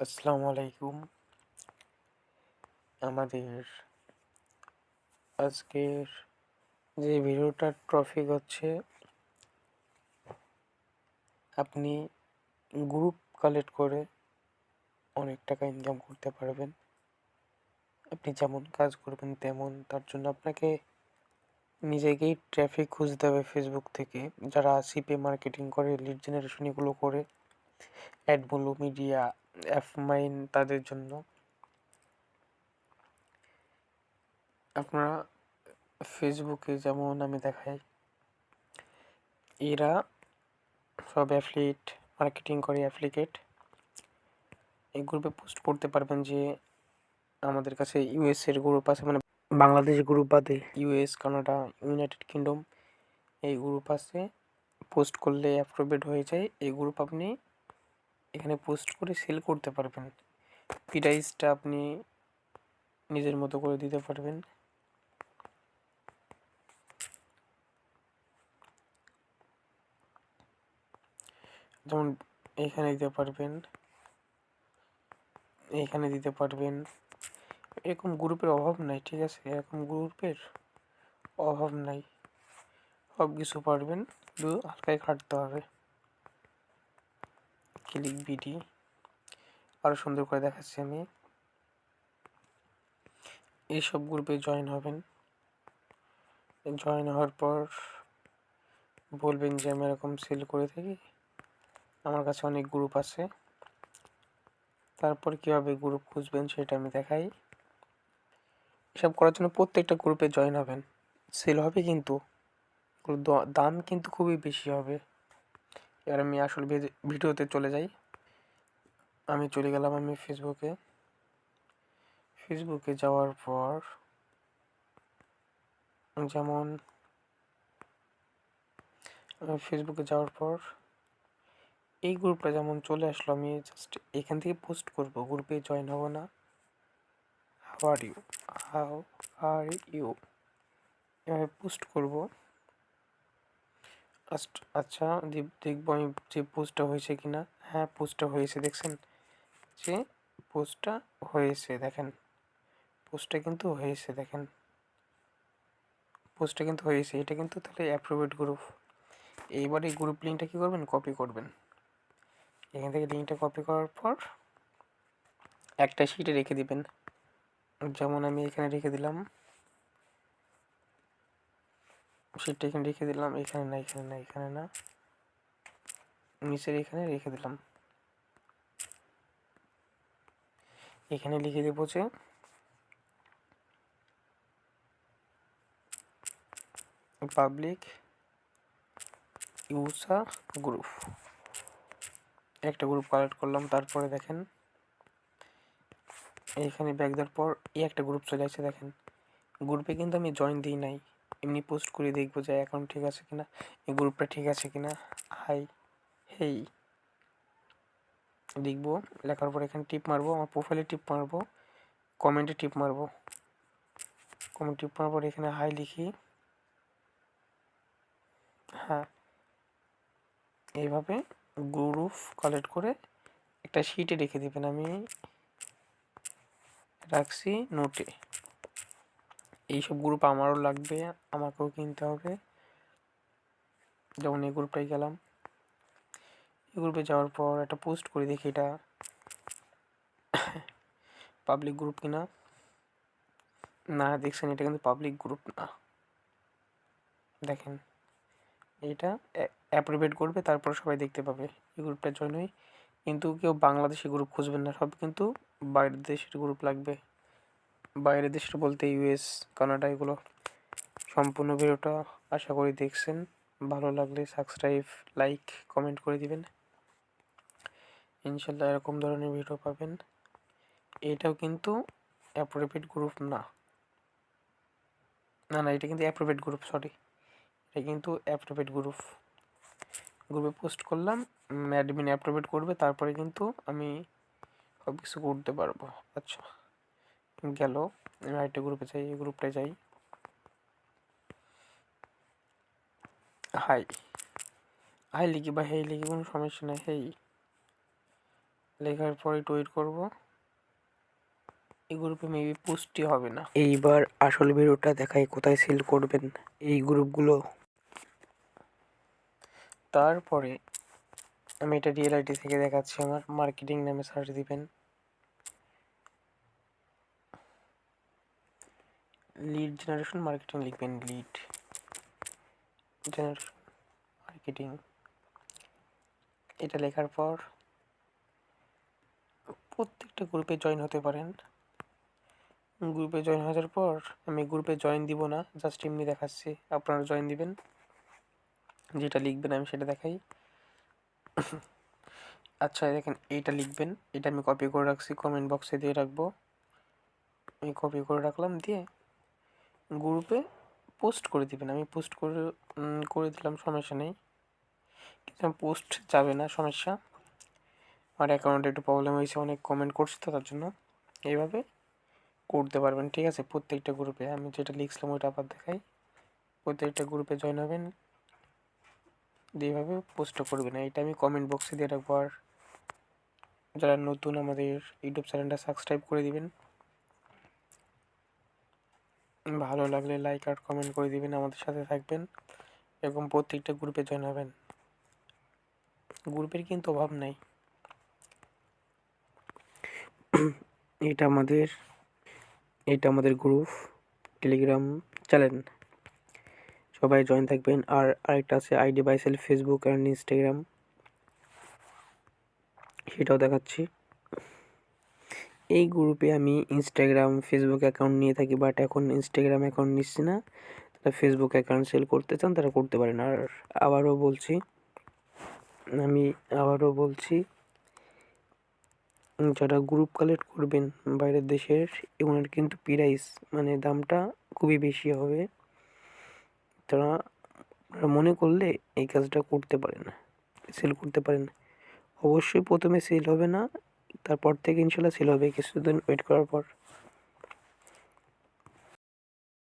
আসসালামু আলাইকুম। আমাদের আজকের যে ভিডিওটার টপিক হচ্ছে, আপনি গ্রুপ কালেক্ট করে অনেক টাকা ইনকাম করতে পারবেন। আপনি যেমন কাজ করবেন তেমন, তার জন্য আপনাকে নিজেকেই ট্রাফিক খুঁজতে হবে ফেসবুক থেকে। যারা সিপে মার্কেটিং করে লিড জেনারেশন এগুলো করে অ্যাডবুলু মিডিয়া অ্যাপ মাইন তাদের জন্য। আপনারা ফেসবুকে যেমন আমি দেখাই, এরা সব অ্যাফলিট মার্কেটিং করে অ্যাপ্লিকেট এই গ্রুপে পোস্ট করতে পারবেন যে আমাদের কাছে ইউএস এর গ্রুপ আছে মানে বাংলাদেশ গ্রুপ বাদে ইউএস কানাডা ইউনাইটেড কিংডম এই গ্রুপ আছে। পোস্ট করলে অ্যাপ্রুভেড হয়ে যায়। এই গ্রুপ আপনি এখানে পোস্ট করে সেল করতে পারবেন। প্রাইসটা আপনি নিজের মতো করে দিতে পারবেন। যেমন এখানে দিতে পারবেন এইখানে দিতে পারবেন। এরকম গ্রুপের অভাব নাই, ঠিক আছে? এরকম গ্রুপের অভাব নাই। সব কিছু পারবেন, শুধু হালকায় খাটতে হবে। ক্লিক বিডি আরও সুন্দর করে দেখাচ্ছি আমি। এইসব গ্রুপে জয়েন হবেন। জয়েন হওয়ার পর বলবেন যে আমি এরকম সেল করে থাকি। আমার কাছে অনেক গ্রুপ আছে। তারপর কীভাবে গ্রুপ খুঁজবেন সেটা আমি দেখাই। এসব করার জন্য প্রত্যেকটা গ্রুপে জয়েন হবেন। সেল হবে কিন্তু। দাম কিন্তু খুবই বেশি হবে। এবার আমি আসল ভিডিওতে চলে যাই। আমি চলে গেলাম আমি ফেসবুকে ফেসবুকে যাওয়ার পর যেমন ফেসবুকে যাওয়ার পর এই গ্রুপটা যেমন চলে আসলো, আমি জাস্ট এখান থেকে পোস্ট করব। গ্রুপে জয়েন হব না। How are you how are you এভাবে পোস্ট করব। আচ্ছা দেখব আমি যে পোস্টটা হয়েছে কি না হ্যাঁ পোস্টটা হয়েছে, দেখছেন? যে পোস্টটা হয়েছে, দেখেন। পোস্টটা কিন্তু হয়েছে, দেখেন। পোস্টটা কিন্তু হয়েছে, এটা কিন্তু তাহলে অ্যাপ্রুভেড গ্রুপ এইবার এই গ্রুপ লিঙ্কটা কী করবেন? কপি করবেন। এখান থেকে লিঙ্কটা কপি করার পর একটা শিটে রেখে দিবেন। যেমন আমি এখানে রেখে দিলাম। শিটটা এখানে রেখে দিলাম, এখানে না এখানে না এখানে না। নিচের এখানে রেখে দিলাম। এখানে লিখে দেবো যে পাবলিক ইউসা গ্রুপ একটা গ্রুপ কালেক্ট করলাম, তারপরে দেখেন এইখানে ব্যাক দেওয়ার পর এই একটা গ্রুপ চলে আসছে দেখেন। গ্রুপে কিন্তু আমি জয়েন দিই নাই। এমনি পোস্ট করে, দেখব যে অ্যাকাউন্ট ঠিক আছে কিনা, এই গ্রুপটা ঠিক আছে কিনা। হাই হেই লিখব লেখার পর এখানে টিপ মারবো, আমার প্রোফাইলে টিপ মারবো কমেন্টে টিপ মারবো। কমেন্ট টিপ মারার পর এখানে হাই লিখি। হ্যাঁ। এইভাবে গ্রুপ কালেক্ট করে একটা শিটে রেখে দেবেন। আমি রাখছি নোটে এইসব গ্রুপ আমারও লাগবে, আমাকেও কিনতে হবে। যেমন এই গ্রুপটাই গেলাম, এই গ্রুপে যাওয়ার পর একটা পোস্ট করে দেখি এটা পাবলিক গ্রুপ কিনা। না, দেখছেন, এটা কিন্তু পাবলিক গ্রুপ না। দেখেন, এটা অ্যাপ্রোভেট করবে, তারপর সবাই দেখতে পাবে। এই গ্রুপটা জয়েন হই। কিন্তু কেউ বাংলাদেশি গ্রুপ খুঁজবেন না, সব কিন্তু বাইরের দেশের গ্রুপ লাগবে। বাইরের দেশের বলতে ইউএস, কানাডা এগুলো সম্পূর্ণ ভিডিওটা আশা করি দেখছেন। ভালো লাগলে সাবস্ক্রাইব লাইক কমেন্ট করে দিবেন। ইনশাল্লাহ এরকম ধরনের ভিডিও পাবেন। এটাও কিন্তু অ্যাপ্রোভেট গ্রুপ না। না না, এটা কিন্তু অ্যাপ্রোভেট গ্রুপ সরি এটা কিন্তু অ্যাপ্রোভেট গ্রুপ গ্রুপে পোস্ট করলাম অ্যাডমিন অ্যাপ্রোভেট করবে, তারপরে কিন্তু আমি সব কিছু করতে পারব। আচ্ছা। গেল। আমি আরেকটা গ্রুপে যাই এই গ্রুপটায় যাই। হাই হাই লিখি বা হেই লিখি কোনো সমস্যা নেই। হেই লেখার পরে ওয়েট করব। এই গ্রুপে মেবি পুষ্টি হবে না। এইবার আসল ভিডিওটা দেখাই কোথায় সেল করবেন এই গ্রুপগুলো তারপরে আমি এটা রিয়েল আইডি থেকে দেখাচ্ছি আমার মার্কেটিং নামে সার্চ দিবেন। লিড জেনারেশন মার্কেটিং লিখবেন লিড জেনারেশন মার্কেটিং এটা লেখার পর প্রত্যেকটা গ্রুপে জয়েন হতে পারেন। গ্রুপে জয়েন যাওয়ার পর আমি গ্রুপে জয়েন দিব না জাস্ট এমনি দেখাচ্ছি, আপনারা জয়েন দিবেন। যেটা লিখবেন আমি সেটা দেখাই। আচ্ছা দেখেন, এইটা লিখবেন, এটা আমি কপি করে রাখছি কমেন্ট বক্সে দিয়ে রাখব। আমি কপি করে রাখলাম, দিয়ে গ্রুপে পোস্ট করে দিবেন। আমি পোস্ট করে করে দিলাম, সমস্যা নেই। কিন্তু পোস্ট যাবে না, সমস্যা। আমার অ্যাকাউন্টে একটু প্রবলেম হয়েছে, অনেক কমেন্ট করছে তো তার জন্য। এইভাবে করতে পারবেন, ঠিক আছে? প্রত্যেকটা গ্রুপে আমি যেটা লিখছিলাম ওইটা আবার দেখাই। প্রত্যেকটা গ্রুপে জয়েন হবেন। এইভাবে পোস্টটা করবেন। এইটা আমি কমেন্ট বক্সে দিয়ে রাখব। আর যারা নতুন আমাদের ইউটিউব চ্যানেলটা সাবস্ক্রাইব করে দিবেন ভালো লাগলে লাইক আর কমেন্ট করে দিবেন, আমাদের সাথে থাকবেন এরকম প্রত্যেকটা গ্রুপে জয়েন হবেন। গ্রুপের কিন্তু অভাব নাই। এটা আমাদের এটা আমাদের গ্রুপ টেলিগ্রাম চ্যানেল সবাই জয়েন থাকবেন। আর আরেকটা আছে ID by self Facebook and Instagram সেটাও দেখাচ্ছি। এই গ্রুপে আমি ইনস্টাগ্রাম ফেসবুক অ্যাকাউন্ট নিয়ে থাকি বাট এখন ইনস্টাগ্রাম অ্যাকাউন্ট নিচ্ছি না। তারা ফেসবুক অ্যাকাউন্ট সেল করতে চান, তারা করতে পারেন। আর আবারও বলছি, আমি আবারও বলছি, যারা গ্রুপ কালেক্ট করবেন, বাইরের দেশের, এগুলোর কিন্তু প্রাইস মানে দামটা খুবই বেশি হবে। তারা মনে করলে এই কাজটা করতে পারেন সেল করতে পারেন। অবশ্যই প্রথমে সেল হবে না তারপর থেকে ইনশাল্লাহ সেল হবে কিছুদিন ওয়েট করার পর।